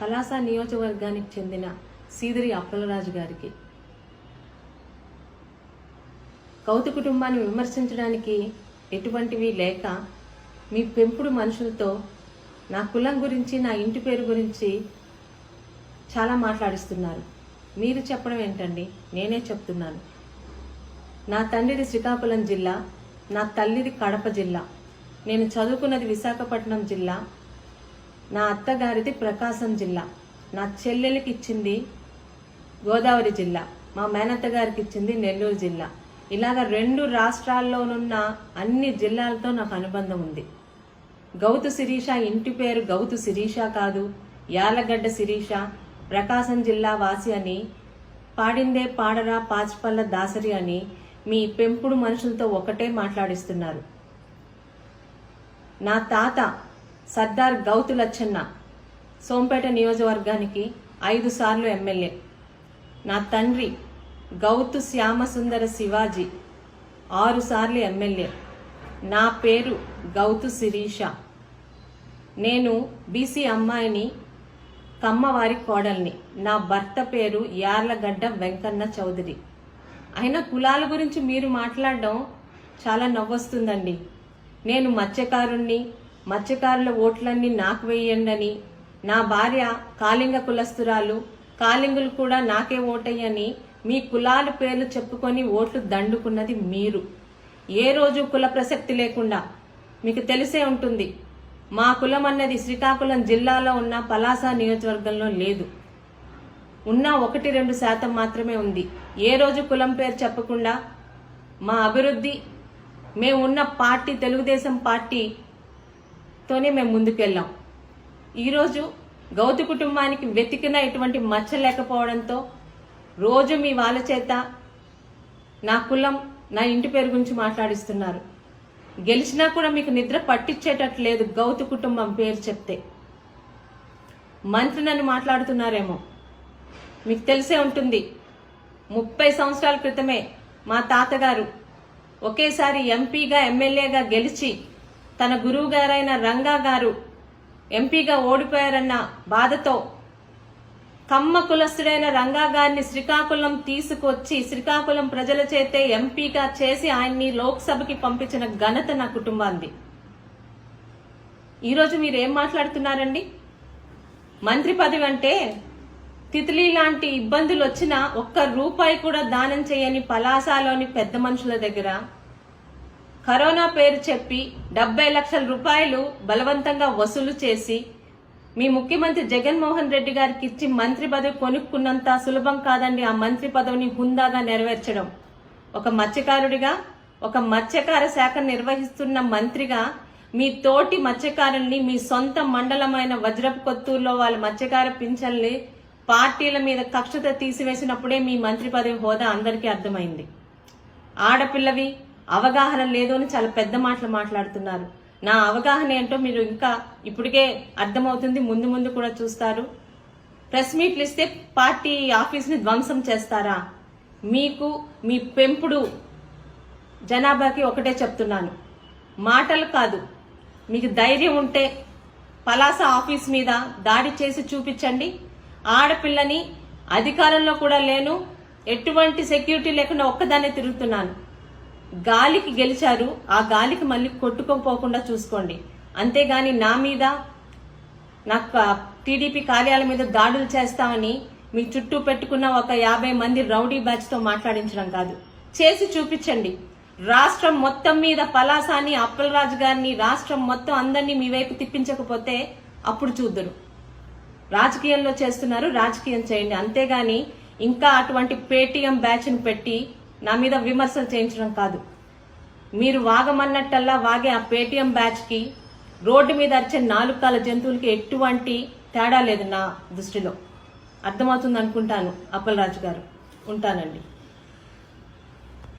పలాస నియోజకవర్గానికి చెందిన సీదిరి అప్పలరాజు గారికి. కౌతు కుటుంబాన్ని విమర్శించడానికి ఎటువంటివి లేక మీ పెంపుడు మనుషులతో నా కులం గురించి నా ఇంటి పేరు గురించి చాలా మాట్లాడిస్తున్నారు. మీరు చెప్పడం ఏంటండి? నేనే చెప్తున్నాను. నా తండ్రిది శ్రీకాకుళం జిల్లా నా తల్లిది కడప జిల్లా. నేను చదువుకున్నది విశాఖపట్నం జిల్లా నా అత్తగారిది ప్రకాశం జిల్లా. నా చెల్లెలకి ఇచ్చింది గోదావరి జిల్లా. మా మేనత్త గారికి ఇచ్చింది నెల్లూరు జిల్లా. ఇలాగ రెండు రాష్ట్రాల్లోనున్న అన్ని జిల్లాలతో నాకు అనుబంధం ఉంది. గౌతు శిరీష ఇంటి పేరు గౌతు శిరీష కాదు యాలగడ్డ శిరీష ప్రకాశం జిల్లా వాసి అని పాడిందే పాడరా పాచిపల్ల దాసరి అని మీ పెంపుడు మనుషులతో ఒకటే మాట్లాడిస్తున్నారు. నా తాత సర్దార్ గౌతు లచ్చన్న సోంపేట నియోజకవర్గానికి ఐదు సార్లు ఎమ్మెల్యే. నా తండ్రి గౌతు శ్యామసుందర శివాజీ ఆరు సార్లు ఎమ్మెల్యే. నా పేరు గౌతు శిరీష. నేను బీసీ అమ్మాయిని కమ్మవారి కోడల్ని. నా భర్త పేరు యార్లగడ్డ వెంకన్న చౌదరి. అయినా కులాల గురించి మీరు మాట్లాడడం చాలా నవ్వొస్తుందండి. నేను మత్స్యకారుణ్ణి మత్స్యకారుల ఓట్లన్నీ నాకు వేయండి నా భార్య కాళింగ కులస్తురాలు. కాళింగులు కూడా నాకే ఓటయ్యని మీ కులాల పేర్లు చెప్పుకొని ఓట్లు దండుకున్నది మీరు. ఏ రోజు కుల ప్రసక్తి లేకుండా. మీకు తెలిసే ఉంటుంది. మా కులం అన్నది శ్రీకాకుళం జిల్లాలో ఉన్న పలాస నియోజకవర్గంలో లేదు. ఉన్న ఒకటి రెండు శాతం మాత్రమే ఉంది. ఏ రోజు కులం పేరు చెప్పకుండా మా అభివృద్ధి మేము ఉన్న పార్టీ తెలుగుదేశం పార్టీ తోనే మేము ముందుకెళ్ళాం. ఈరోజు గౌతు కుటుంబానికి వెతికిన ఇటువంటి మచ్చ లేకపోవడంతో రోజు మీ వాళ్ళ చేత నా కులం నా ఇంటి పేరు గురించి మాట్లాడిస్తున్నారు. గెలిచినా కూడా మీకు నిద్ర పట్టించేటట్లేదు గౌతు కుటుంబం పేరు చెప్తే. మంత్రి నన్ను మాట్లాడుతున్నారేమో. మీకు తెలిసే ఉంటుంది ముప్పై సంవత్సరాల క్రితమే మా తాతగారు ఒకేసారి ఎంపీగా ఎమ్మెల్యేగా గెలిచి తన గురువు గారైన రంగా గారు ఎంపీగా ఓడిపోయారన్న బాధతో కమ్మ కులస్తుడైన రంగా గారిని శ్రీకాకుళం తీసుకొచ్చి శ్రీకాకుళం ప్రజల చేతే ఎంపీగా చేసి ఆయన్ని లోక్సభకి పంపించిన ఘనత నా కుటుంబాన్ని ఈరోజు మీరు ఏం మాట్లాడుతున్నారండి? మంత్రి పదవి అంటే తిత్లీ లాంటి ఇబ్బందులు వచ్చినా ఒక్క రూపాయి కూడా దానం చేయని పలాసాలోని పెద్ద మనుషుల దగ్గర కరోనా పేరు చెప్పి డెబ్బై లక్షల రూపాయలు బలవంతంగా వసూలు చేసి మీ ముఖ్యమంత్రి జగన్మోహన్ రెడ్డి గారికి ఇచ్చి మంత్రి పదవి కొనుక్కున్నంత సులభం కాదండి ఆ మంత్రి పదవిని హుందాగా నెరవేర్చడం. ఒక మత్స్యకారుడిగా ఒక మత్స్యకార శాఖ నిర్వహిస్తున్న మంత్రిగా మీ తోటి మత్స్యకారుల్ని మీ సొంత మండలమైన వజ్రపు కొత్తూరులో వాళ్ళ మత్స్యకార పింఛన్లు పార్టీల మీద కక్షత తీసివేసినప్పుడే మీ మంత్రి పదవి హోదా అందరికీ అర్థమైంది. ఆడపిల్లవి అవగాహన లేదు అని చాలా పెద్ద మాటలు మాట్లాడుతున్నారు. నా అవగాహన ఏంటో మీరు ఇంకా ఇప్పటికే అర్థమవుతుంది ముందు ముందు కూడా చూస్తారు. ప్రెస్ మీట్లు ఇస్తే పార్టీ ఆఫీస్ని ధ్వంసం చేస్తారా? మీకు మీ పెంపుడు జనాభాకి ఒకటే చెప్తున్నాను. మాటలు కాదు మీకు ధైర్యం ఉంటే పలాస ఆఫీస్ మీద దాడి చేసి చూపించండి. ఆడపిల్లని అధికారంలో కూడా లేను ఎటువంటి సెక్యూరిటీ లేకుండా ఒక్కదాన్నే తిరుగుతున్నాను. గాలికి గెలిచారు ఆ గాలికి మళ్ళీ కొట్టుకోపోకుండా చూసుకోండి. అంతేగాని నా మీద నాకు టీడీపీ కార్యాలయం మీద దాడులు చేస్తామని మీ చుట్టూ పెట్టుకున్న ఒక యాభై మంది రౌడీ బ్యాచ్తో మాట్లాడించడం కాదు. చేసి చూపించండి. రాష్ట్రం మొత్తం మీద పలాసాని అప్పలరాజు గారిని రాష్ట్రం మొత్తం అందరినీ మీ వైపు తిప్పించకపోతే అప్పుడు చూద్దరు. రాజకీయంలో చేస్తున్నారు రాజకీయం చేయండి. అంతేగాని ఇంకా అటువంటి పేటీఎం బ్యాచ్ని పెట్టి నా మీద విమర్శలు చేయించడం కాదు. మీరు వాగమన్నట్టల్లా వాగే ఆ పేటీఎం బ్యాచ్కి రోడ్డు మీద అరిచే నాలుకాల జంతువులకి ఎటువంటి తేడా లేదు నా దృష్టిలో. అర్థమవుతుంది అనుకుంటాను అప్పలరాజు గారు. ఉంటానండి.